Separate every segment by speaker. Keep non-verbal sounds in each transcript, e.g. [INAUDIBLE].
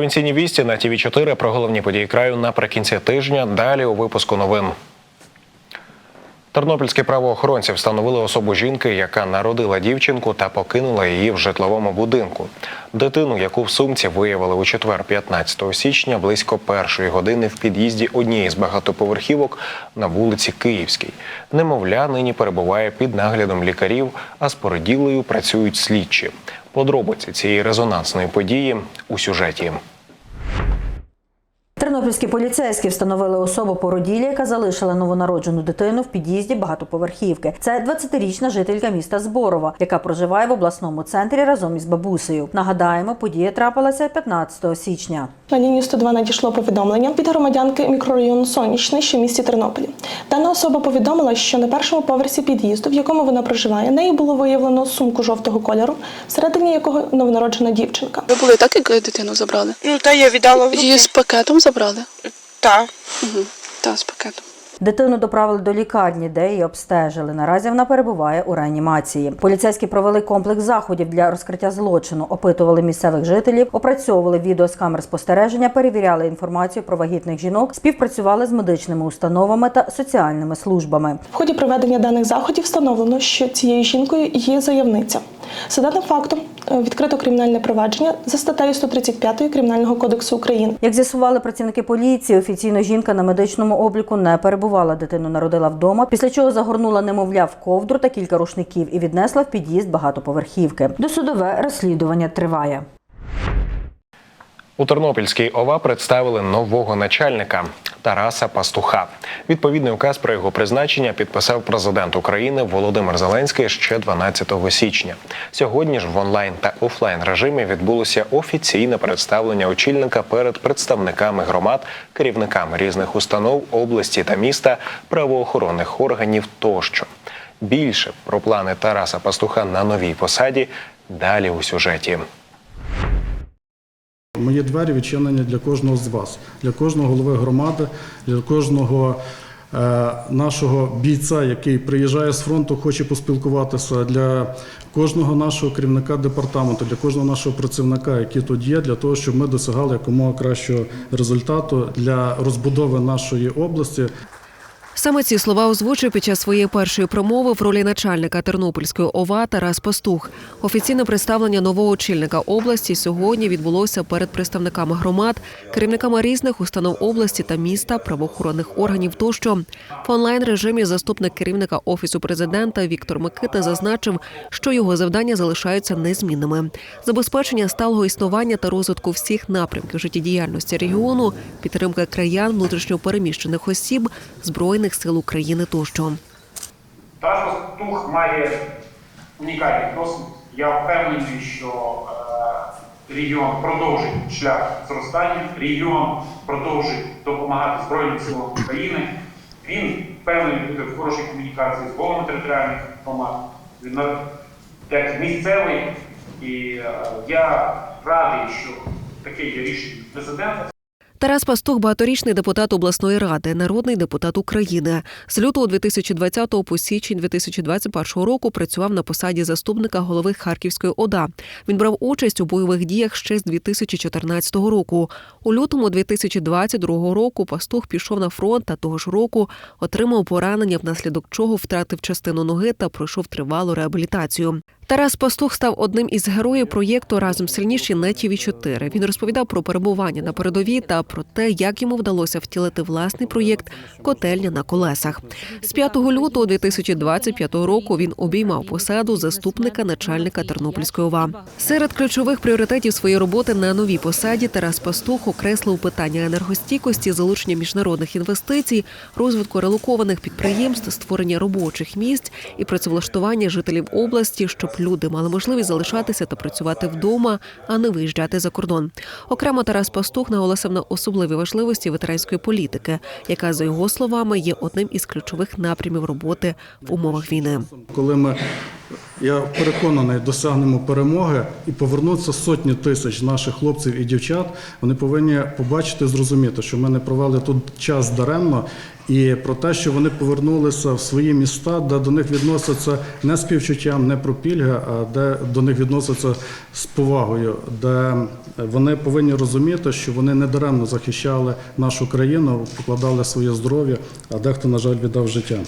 Speaker 1: Провінційні вісті на ТВ 4 про головні події краю наприкінці тижня. Далі у випуску новин. Тернопільські правоохоронці встановили особу жінки, яка народила дівчинку та покинула її в житловому будинку. Дитину, яку в сумці виявили у четвер, 15 січня, близько першої години в під'їзді однієї з багатоповерхівок на вулиці Київській. Немовля нині перебуває під наглядом лікарів, а з породілею працюють слідчі. Подробиці цієї резонансної події у сюжеті.
Speaker 2: Тернопільські поліцейські встановили особу породілі, яка залишила новонароджену дитину в під'їзді багатоповерхівки. Це 20-річна жителька міста Зборова, яка проживає в обласному центрі разом із бабусею. Нагадаємо, подія трапилася 15 січня.
Speaker 3: На лінію 102 надійшло повідомлення від громадянки мікрорайону Сонячний, що в місті Тернополі. Дана особа повідомила, що на першому поверсі під'їзду, в якому вона проживає, нею було виявлено сумку жовтого кольору, всередині якого новонароджена дівчинка.
Speaker 4: Ви були так, як дитину забрали?
Speaker 5: Ну, та я віддала в
Speaker 4: Її з пакетом забрали?
Speaker 5: Та.
Speaker 4: Угу. Так, з пакетом.
Speaker 2: Дитину доправили до лікарні, де її обстежили. Наразі вона перебуває у реанімації. Поліцейські провели комплекс заходів для розкриття злочину, опитували місцевих жителів, опрацьовували відео з камер спостереження, перевіряли інформацію про вагітних жінок, співпрацювали з медичними установами та соціальними службами.
Speaker 3: В ході проведення даних заходів встановлено, що цією жінкою є заявниця. За даним фактом е, відкрито кримінальне провадження за статтею 135 Кримінального кодексу України.
Speaker 2: Як з'ясували працівники поліції, офіційно жінка на медичному обліку не перебувала. Дитину народила вдома, після чого загорнула немовля в ковдру та кілька рушників і віднесла в під'їзд багатоповерхівки. Досудове розслідування триває.
Speaker 1: У Тернопільській ОВА представили нового начальника Тараса Пастуха. Відповідний указ про його призначення підписав президент України Володимир Зеленський ще 12 січня. Сьогодні ж в онлайн та офлайн режимі відбулося офіційне представлення очільника перед представниками громад, керівниками різних установ області та міста, правоохоронних органів тощо. Більше про плани Тараса Пастуха на новій посаді далі у сюжеті.
Speaker 6: Мої двері відчинені для кожного з вас, для кожного голови громади, для кожного е, нашого бійця, який приїжджає з фронту, хоче поспілкуватися, для кожного нашого керівника департаменту, для кожного нашого працівника, який тут є, для того, щоб ми досягали якомога кращого результату для розбудови нашої області.
Speaker 7: Саме ці слова озвучив під час своєї першої промови в ролі начальника Тернопільської ОВА Тарас Пастух. Офіційне представлення нового очільника області сьогодні відбулося перед представниками громад, керівниками різних установ області та міста, правоохоронних органів тощо. В онлайн режимі заступник керівника офісу президента Віктор Микита зазначив, що його завдання залишаються незмінними: забезпечення сталого існування та розвитку всіх напрямків життєдіяльності регіону, підтримка краян, внутрішньопереміщених осіб, збройних сил України тощо.
Speaker 8: Тарас Пастух має унікальний досвід. Я впевнений, що е, регіон продовжить шлях зростання, регіон продовжить допомагати Збройним силам України. Він впевнений буде в хорошій комунікації з головами територіальних громад. Він як місцевий, і е, я радий, що таке є рішення президента.
Speaker 7: Тарас Пастух багаторічний депутат обласної ради, народний депутат України. З лютого 2020 по січень 2021 року працював на посаді заступника голови Харківської ОДА. Він брав участь у бойових діях ще з 2014 року. У лютому 2022 року Пастух пішов на фронт та того ж року отримав поранення, внаслідок чого втратив частину ноги та пройшов тривалу реабілітацію. Тарас Пастух став одним із героїв проєкту Разом сильніші на тв 4 Він розповідав про перебування на передовій та про те, як йому вдалося втілити власний проєкт Котельня на колесах. З 5 лютого 2025 року він обіймав посаду заступника начальника Тернопільської ОВА. Серед ключових пріоритетів своєї роботи на новій посаді Тарас Пастух окреслив питання енергостійкості, залучення міжнародних інвестицій, розвитку релокованих підприємств, створення робочих місць і працевлаштування жителів області, щоб люди мали можливість залишатися та працювати вдома, а не виїжджати за кордон. Окремо Тарас Пастух наголосив на особливій важливості ветеранської політики, яка за його словами є одним із ключових напрямів роботи в умовах війни.
Speaker 6: Коли ми я переконаний, досягнемо перемоги і повернуться сотні тисяч наших хлопців і дівчат. Вони повинні побачити, зрозуміти, що ми не провели тут час даремно, і про те, що вони повернулися в свої міста, де до них відносяться не співчуттям, не про пільги, а де до них відносяться з повагою, де вони повинні розуміти, що вони не даремно захищали нашу країну, покладали своє здоров'я, а дехто, на жаль, віддав життя.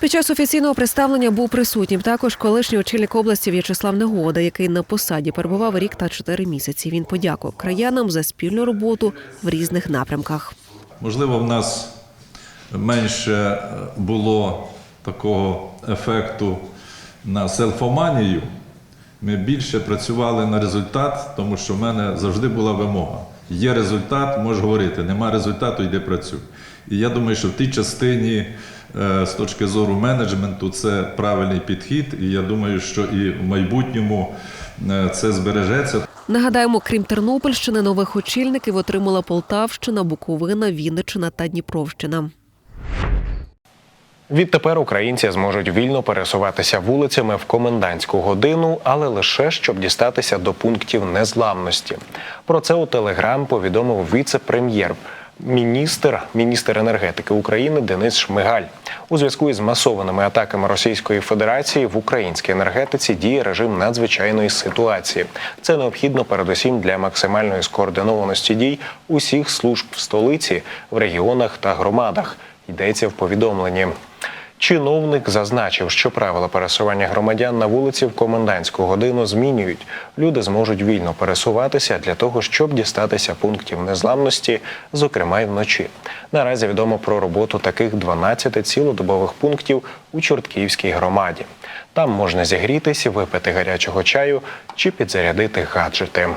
Speaker 7: Під час офіційного представлення був присутнім також колишній очільник області В'ячеслав Негода, який на посаді перебував рік та чотири місяці. Він подякував краянам за спільну роботу в різних напрямках.
Speaker 9: Можливо, в нас менше було такого ефекту на селфоманію. Ми більше працювали на результат, тому що в мене завжди була вимога. Є результат, можеш говорити, нема результату, йди працюй. І я думаю, що в тій частині, е, з точки зору менеджменту, це правильний підхід. І я думаю, що і в майбутньому е, це збережеться.
Speaker 7: Нагадаємо, крім Тернопільщини, нових очільників отримала Полтавщина, Буковина, Вінниччина та Дніпровщина.
Speaker 1: Відтепер українці зможуть вільно пересуватися вулицями в комендантську годину, але лише щоб дістатися до пунктів незламності. Про це у Телеграм повідомив віце-прем'єр. Міністр, міністр енергетики України Денис Шмигаль у зв'язку із масованими атаками Російської Федерації в українській енергетиці діє режим надзвичайної ситуації. Це необхідно передусім для максимальної скоординованості дій усіх служб в столиці, в регіонах та громадах. Йдеться в повідомленні. Чиновник зазначив, що правила пересування громадян на вулиці в комендантську годину змінюють. Люди зможуть вільно пересуватися для того, щоб дістатися пунктів незламності, зокрема й вночі. Наразі відомо про роботу таких 12 цілодобових пунктів у Чортківській громаді. Там можна зігрітися, випити гарячого чаю чи підзарядити гаджети.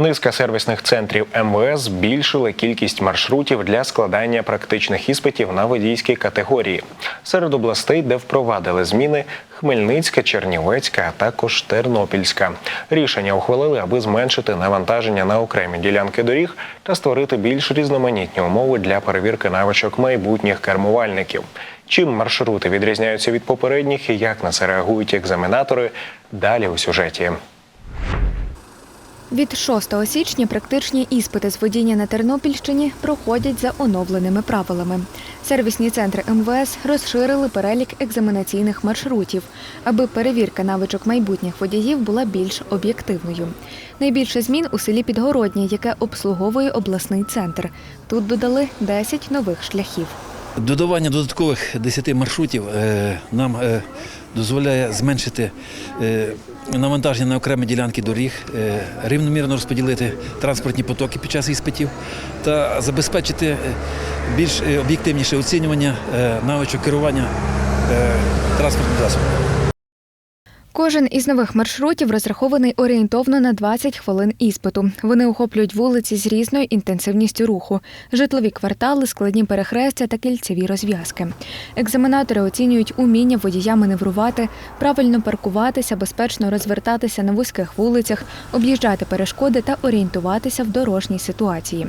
Speaker 1: Низка сервісних центрів МВС збільшили кількість маршрутів для складання практичних іспитів на водійській категорії. Серед областей, де впровадили зміни Хмельницька, Чернівецька, а також Тернопільська. Рішення ухвалили, аби зменшити навантаження на окремі ділянки доріг та створити більш різноманітні умови для перевірки навичок майбутніх кермувальників. Чим маршрути відрізняються від попередніх і як на це реагують екзаменатори? Далі у сюжеті.
Speaker 10: Від 6 січня практичні іспити з водіння на Тернопільщині проходять за оновленими правилами. Сервісні центри МВС розширили перелік екзаменаційних маршрутів, аби перевірка навичок майбутніх водіїв була більш об'єктивною. Найбільше змін у селі Підгороднє, яке обслуговує обласний центр. Тут додали 10 нових шляхів.
Speaker 11: Додавання додаткових 10 маршрутів е, нам е, дозволяє зменшити е, навантаження на окремі ділянки доріг, е, рівномірно розподілити транспортні потоки під час іспитів та забезпечити е, більш е, об'єктивніше оцінювання навичок керування транспортним засобом.
Speaker 10: Кожен із нових маршрутів розрахований орієнтовно на 20 хвилин іспиту. Вони охоплюють вулиці з різною інтенсивністю руху, житлові квартали, складні перехрестя та кільцеві розв'язки. Екзаменатори оцінюють уміння водія маневрувати, правильно паркуватися, безпечно розвертатися на вузьких вулицях, об'їжджати перешкоди та орієнтуватися в дорожній ситуації.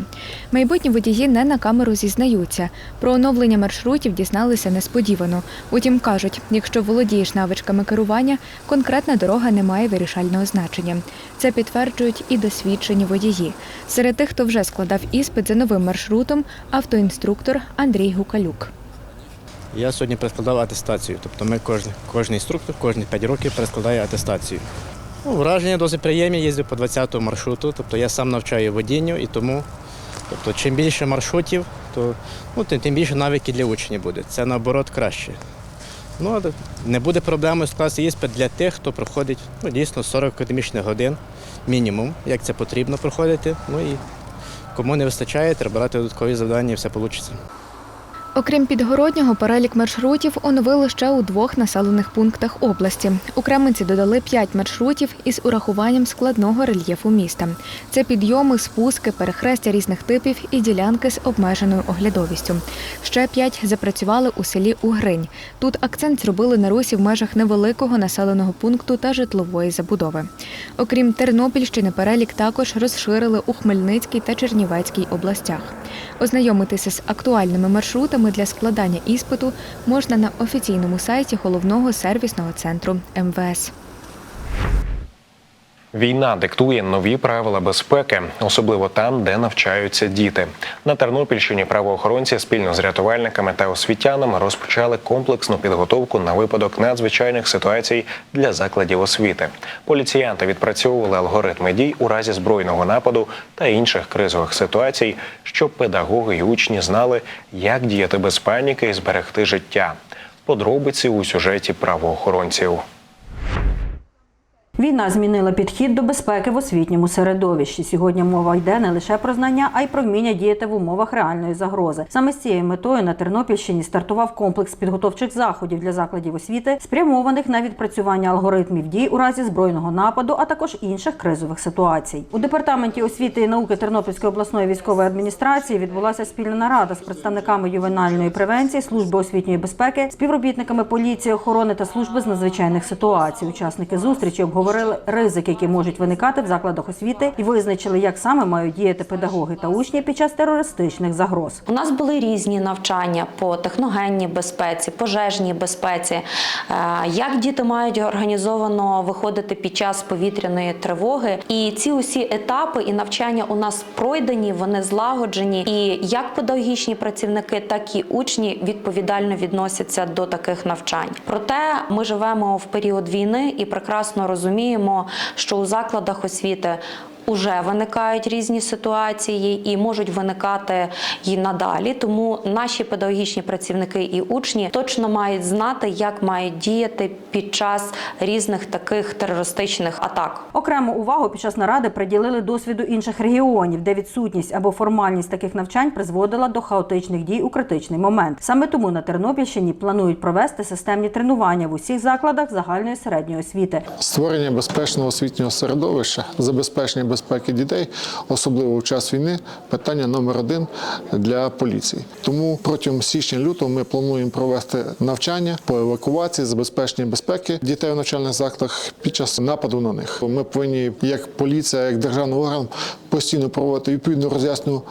Speaker 10: Майбутні водії не на камеру зізнаються. Про оновлення маршрутів дізналися несподівано. Утім, кажуть, якщо володієш навичками керування, конкретна дорога не має вирішального значення. Це підтверджують і досвідчені водії. Серед тих, хто вже складав іспит за новим маршрутом, автоінструктор Андрій Гукалюк.
Speaker 12: Я сьогодні перескладав атестацію. Тобто ми кожен, кожен інструктор кожні 5 років перескладає атестацію. Ну, враження досить приємні, їздив по 20-му маршруту. Тобто я сам навчаю водінню і тому, тобто, чим більше маршрутів, то ну, тим, більше навики для учнів буде. Це наоборот краще. Ну, не буде проблеми скласти іспит для тих, хто проходить ну, дійсно 40 академічних годин мінімум, як це потрібно проходити. Ну і кому не вистачає, треба брати додаткові завдання і все вийде.
Speaker 10: Окрім підгороднього, перелік маршрутів оновили ще у двох населених пунктах області. У Кременці додали п'ять маршрутів із урахуванням складного рельєфу міста. Це підйоми, спуски, перехрестя різних типів і ділянки з обмеженою оглядовістю. Ще п'ять запрацювали у селі Угринь. Тут акцент зробили на русі в межах невеликого населеного пункту та житлової забудови. Окрім Тернопільщини, перелік також розширили у Хмельницькій та Чернівецькій областях. Ознайомитися з актуальними маршрутами документами для складання іспиту можна на офіційному сайті головного сервісного центру МВС.
Speaker 1: Війна диктує нові правила безпеки, особливо там, де навчаються діти. На Тернопільщині правоохоронці спільно з рятувальниками та освітянами розпочали комплексну підготовку на випадок надзвичайних ситуацій для закладів освіти. Поліціянти відпрацьовували алгоритми дій у разі збройного нападу та інших кризових ситуацій, щоб педагоги і учні знали, як діяти без паніки і зберегти життя. Подробиці у сюжеті правоохоронців.
Speaker 2: Війна змінила підхід до безпеки в освітньому середовищі. Сьогодні мова йде не лише про знання, а й про вміння діяти в умовах реальної загрози. Саме з цією метою на Тернопільщині стартував комплекс підготовчих заходів для закладів освіти, спрямованих на відпрацювання алгоритмів дій у разі збройного нападу, а також інших кризових ситуацій. У департаменті освіти і науки Тернопільської обласної військової адміністрації відбулася спільна нарада з представниками ювенальної превенції, служби освітньої безпеки, співробітниками поліції, охорони та служби з надзвичайних ситуацій. Учасники зустрічі обговорили ризики, які можуть виникати в закладах освіти, і визначили, як саме мають діяти педагоги та учні під час терористичних загроз.
Speaker 13: У нас були різні навчання по техногенній безпеці, пожежній безпеці, е, як діти мають організовано виходити під час повітряної тривоги. І ці усі етапи і навчання у нас пройдені, вони злагоджені. І як педагогічні працівники, так і учні відповідально відносяться до таких навчань. Проте ми живемо в період війни і прекрасно розуміємо, що у закладах освіти Уже виникають різні ситуації і можуть виникати і надалі. Тому наші педагогічні працівники і учні точно мають знати, як мають діяти під час різних таких терористичних атак.
Speaker 2: Окрему увагу під час наради приділили досвіду інших регіонів, де відсутність або формальність таких навчань призводила до хаотичних дій у критичний момент. Саме тому на Тернопільщині планують провести системні тренування в усіх закладах загальної середньої освіти.
Speaker 14: Створення безпечного освітнього середовища, забезпечення безпеки дітей, особливо в час війни, питання номер один для поліції. Тому протягом січня-лютого ми плануємо провести навчання по евакуації, забезпечення безпеки дітей у навчальних закладах під час нападу на них. Ми повинні, як поліція, як державний орган, постійно проводити відповідну роз'ясну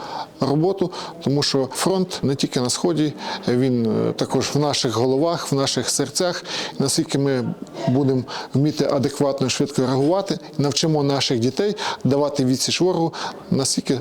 Speaker 14: роботу, тому що фронт не тільки на сході, він е, також в наших головах, в наших серцях. Наскільки ми будемо вміти адекватно швидко реагувати, навчимо наших дітей давати відсіч ворогу, наскільки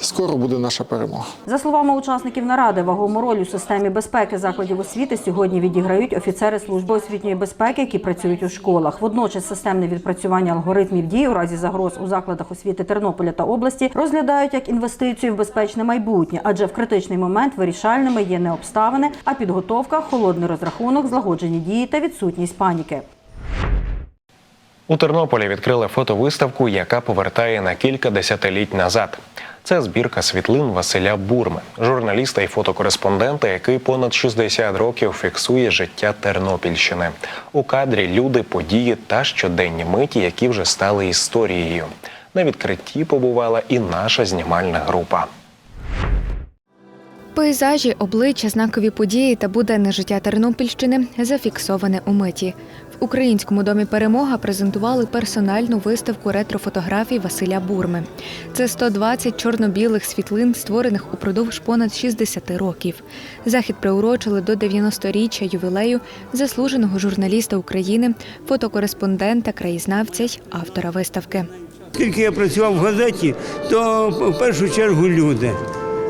Speaker 14: скоро буде наша перемога.
Speaker 2: За словами учасників наради, вагому роль у системі безпеки закладів освіти сьогодні відіграють офіцери служби освітньої безпеки, які працюють у школах. Водночас системне відпрацювання алгоритмів дій у разі загроз у закладах освіти Тернополя та області розглядають як інвестицію в безпечне майбутнє, адже в критичний момент вирішальними є не обставини, а підготовка, холодний розрахунок, злагоджені дії та відсутність паніки.
Speaker 1: У Тернополі відкрили фотовиставку, яка повертає на кілька десятиліть назад. Це збірка світлин Василя Бурми, журналіста і фотокореспондента, який понад 60 років фіксує життя Тернопільщини. У кадрі люди, події та щоденні миті, які вже стали історією. На відкритті побувала і наша знімальна група.
Speaker 10: Пейзажі, обличчя, знакові події та буденне життя Тернопільщини зафіксоване у миті. В українському домі перемога презентували персональну виставку ретрофотографій Василя Бурми. Це 120 чорно-білих світлин, створених упродовж понад 60 років. Захід приурочили до 90-річчя ювілею заслуженого журналіста України, фотокореспондента, краєзнавця й автора виставки.
Speaker 15: Скільки я працював в газеті, то в першу чергу люди.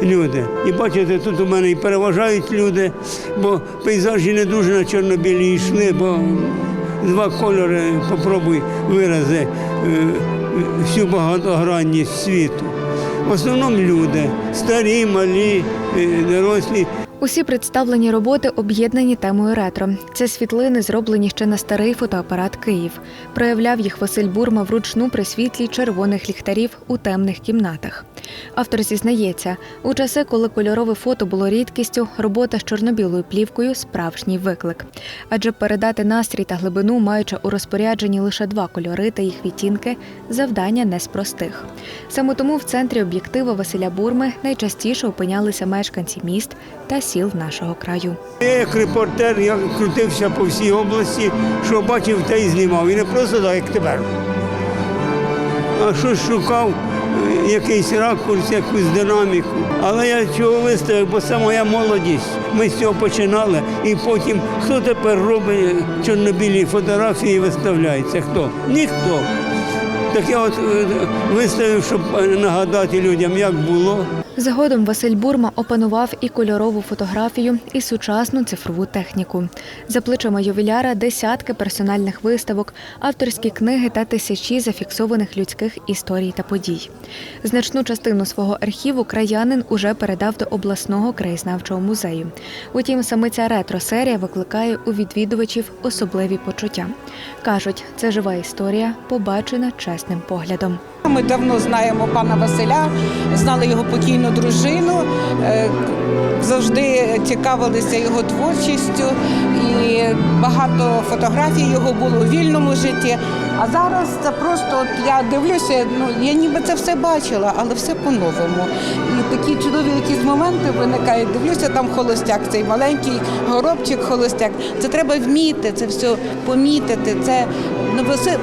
Speaker 15: Люди. І бачите, тут у мене і переважають люди, бо пейзажі не дуже на чорно-білі йшли, бо два кольори, попробуй вирази е, всю багатогранність світу. В основному люди, старі, малі, е, дорослі.
Speaker 10: Усі представлені роботи об'єднані темою ретро. Це світлини, зроблені ще на старий фотоапарат Київ. Проявляв їх Василь Бурма вручну при світлі червоних ліхтарів у темних кімнатах. Автор зізнається, у часи, коли кольорове фото було рідкістю, робота з чорно-білою плівкою справжній виклик. Адже передати настрій та глибину, маючи у розпорядженні лише два кольори та їх відтінки, завдання не з простих. Саме тому в центрі об'єктива Василя Бурми найчастіше опинялися мешканці міст та сіл нашого краю.
Speaker 15: Я як репортер, я крутився по всій області, що бачив, те і знімав. І не просто так, як тепер. А щось шукав, якийсь ракурс, якусь динаміку. Але я чого виставив, бо це моя молодість. Ми з цього починали, і потім хто тепер робить чорнобілі фотографії виставляється? Хто? Ніхто. Так я от е, виставив, щоб е, нагадати людям, як було.
Speaker 10: Згодом Василь Бурма опанував і кольорову фотографію, і сучасну цифрову техніку. За плечима ювіляра десятки персональних виставок, авторські книги та тисячі зафіксованих людських історій та подій. Значну частину свого архіву краянин уже передав до обласного краєзнавчого музею. Утім, саме ця ретро-серія викликає у відвідувачів особливі почуття. Кажуть, це жива історія, побачена чесним поглядом.
Speaker 16: Ми давно знаємо пана Василя, знали його покійну дружину, е, завжди цікавилися його творчістю, і багато фотографій його було у вільному житті. А зараз це просто от я дивлюся, ну я ніби це все бачила, але все по-новому. І такі чудові якісь моменти виникають. Дивлюся, там холостяк, цей маленький горобчик холостяк. Це треба вміти, це все помітити. Це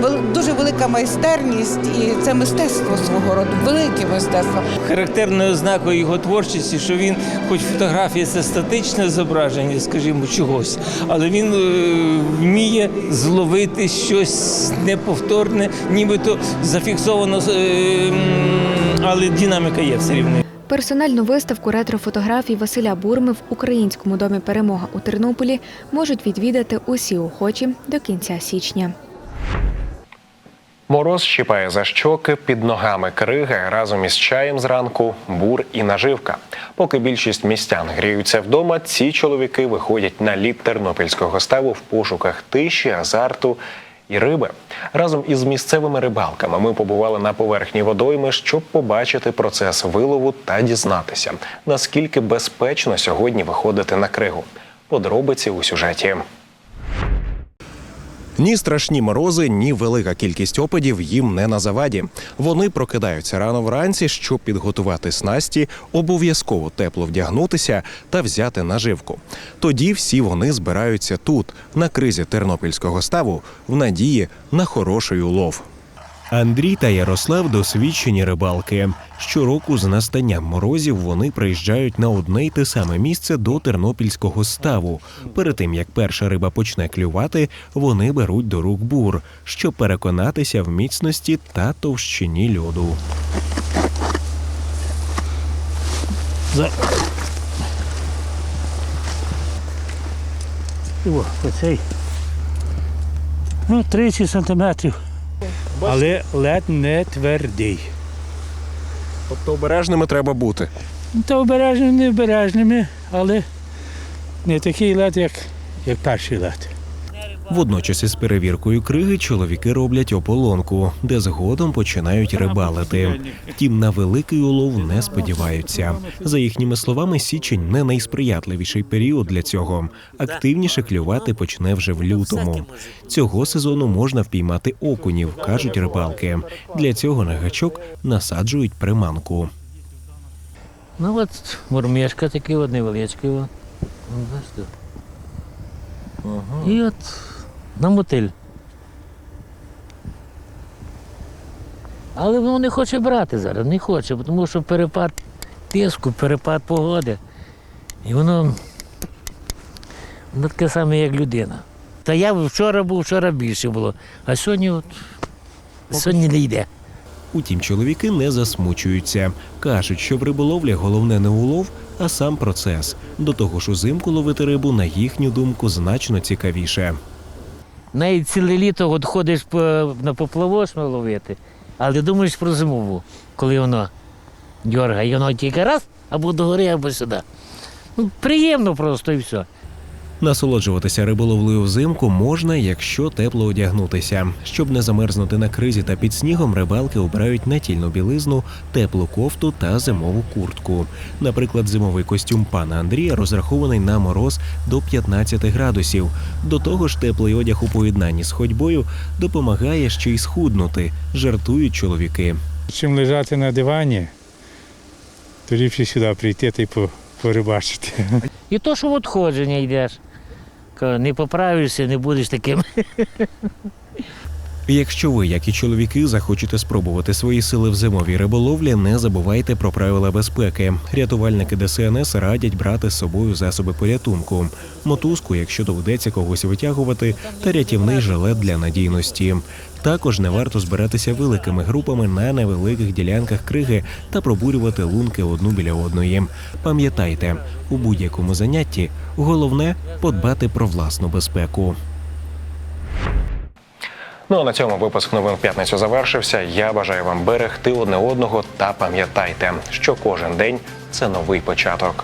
Speaker 16: ну, дуже велика майстерність, і це мистецтво свого роду, велике мистецтво.
Speaker 17: Характерною ознакою його творчості, що він, хоч фотографія це статичне зображення, скажімо, чогось, але він е, вміє зловити щось неповторне, нібито зафіксовано, е, але динаміка є все рівно.
Speaker 10: Персональну виставку ретро-фотографій Василя Бурми в українському домі Перемога у Тернополі можуть відвідати усі охочі до кінця січня.
Speaker 1: Мороз щипає за щоки під ногами криги разом із чаєм зранку, бур і наживка. Поки більшість містян гріються вдома, ці чоловіки виходять на лід тернопільського ставу в пошуках тиші, азарту і риби. Разом із місцевими рибалками ми побували на поверхні водойми, щоб побачити процес вилову та дізнатися, наскільки безпечно сьогодні виходити на кригу. Подробиці у сюжеті. Ні страшні морози, ні велика кількість опадів їм не на заваді. Вони прокидаються рано вранці, щоб підготувати снасті, обов'язково тепло вдягнутися та взяти наживку. Тоді всі вони збираються тут, на кризі тернопільського ставу, в надії на хороший улов. Андрій та Ярослав досвідчені рибалки. Щороку з настанням морозів вони приїжджають на одне й те саме місце до тернопільського ставу. Перед тим як перша риба почне клювати, вони беруть до рук бур, щоб переконатися в міцності та товщині льоду.
Speaker 18: О, оцей. Ну, 30 сантиметрів. Але лед не твердий.
Speaker 1: Тобто обережними треба бути.
Speaker 18: Та обережними, не обережними, але не такий лед, як, як перший лед.
Speaker 1: Водночас із перевіркою криги чоловіки роблять ополонку, де згодом починають рибалити. Втім, на великий улов не сподіваються. За їхніми словами, січень не найсприятливіший період для цього. Активніше клювати почне вже в лютому. Цього сезону можна впіймати окунів, кажуть рибалки. Для цього на гачок насаджують приманку.
Speaker 18: Ну от мурмішка такий от невеличкий. Ну. І от на мотиль. Але воно не хоче брати зараз, не хоче, тому що перепад тиску, перепад погоди. І воно, воно таке саме, як людина. Та я вчора був, вчора більше було, а сьогодні от, сьогодні не йде.
Speaker 1: Утім, чоловіки не засмучуються. кажуть, що в риболовлі головне не улов, а сам процес. До того ж, узимку ловити рибу, на їхню думку, значно цікавіше.
Speaker 18: Навіть ціле літо от ходиш на поплавочну ловити, але думаєш про зимову, коли воно дьоргає, воно тільки раз або догори, або сюди. Ну, приємно просто і все.
Speaker 1: Насолоджуватися риболовлею взимку можна, якщо тепло одягнутися. Щоб не замерзнути на кризі та під снігом, рибалки обирають натільну білизну, теплу кофту та зимову куртку. Наприклад, зимовий костюм пана Андрія розрахований на мороз до 15 градусів. До того ж, теплий одяг у поєднанні з ходьбою допомагає ще й схуднути, жартують чоловіки.
Speaker 18: Чим лежати на дивані, то ліпше сюди прийти та й порибачити. І то, що от ходження йдеш. Кажу, Не поправишся, не будеш таким. [LAUGHS]
Speaker 1: Якщо ви, як і чоловіки, захочете спробувати свої сили в зимовій риболовлі, не забувайте про правила безпеки. Рятувальники ДСНС радять брати з собою засоби порятунку, мотузку, якщо доведеться когось витягувати, та рятівний жилет для надійності. Також не варто збиратися великими групами на невеликих ділянках криги та пробурювати лунки одну біля одної. Пам'ятайте, у будь-якому занятті головне подбати про власну безпеку. Ну а на цьому випуск новин в п'ятницю завершився. Я бажаю вам берегти одне одного та пам'ятайте, що кожен день це новий початок.